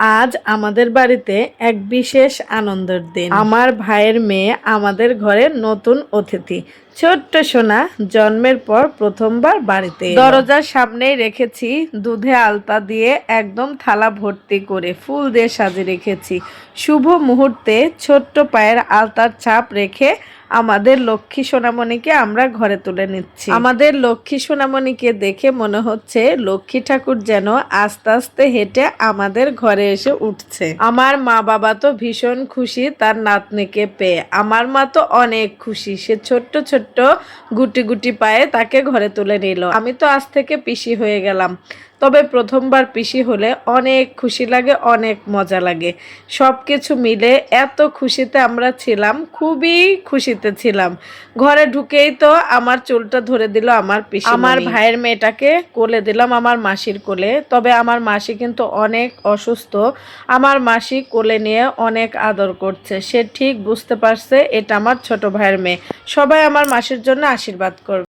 আজ আমাদের বাড়িতে এক বিশেষ আনন্দের দিন। আমার ভাইয়ের মেয়ে আমাদের ঘরের নতুন অতিথি। ছোট্ট সোনা জন্মের পর প্রথমবার বাড়িতে দরজার সামনেই রেখেছি দুধে আলতা দিয়ে একদম থালা ভর্তি করে ফুল দিয়ে সাজিয়ে রেখেছি। শুভ মুহূর্তে ছোট্ট পায়ের আলতার ছাপ রেখে আমাদের লক্ষ্মী সোনামণিকে আমরা ঘরে তুলে নিচ্ছি। আমাদের লক্ষ্মী সোনামণিকে দেখে মনে হচ্ছে লক্ষ্মী ঠাকুর যেন আস্তে আস্তে হেঁটে আমাদের ঘরে এসে উঠছে। আমার মা বাবা তো ভীষণ খুশি তার নাতনিকে পেয়ে। আমার মা তো অনেক খুশি। সে ছোট্ট ছোট্ট গুটি গুটি পায়ে তাকে ঘরে তুলে নিল। আমি তো আজ থেকে পিসি হয়ে গেলাম। তবে প্রথমবার পিসি হলে অনেক খুশি লাগে, অনেক মজা লাগে। সব কিছু মিলে এত খুশিতে আমরা ছিলাম, খুবই খুশিতে ছিলাম। ঘরে ঢুকেই তো আমার চুলটা ধরে দিল আমার পিসি আমার ভাইয়ের মেয়েটাকে কোলে দিলাম আমার মাসির কোলে। তবে আমার মাসি কিন্তু অনেক অসুস্থ। আমার মাসি কোলে নিয়ে অনেক আদর করছে। সে ঠিক বুঝতে পারছে এটা আমার ছোট ভাইয়ের মেয়ে। সবাই আমার মাসির জন্য আশীর্বাদ করবে।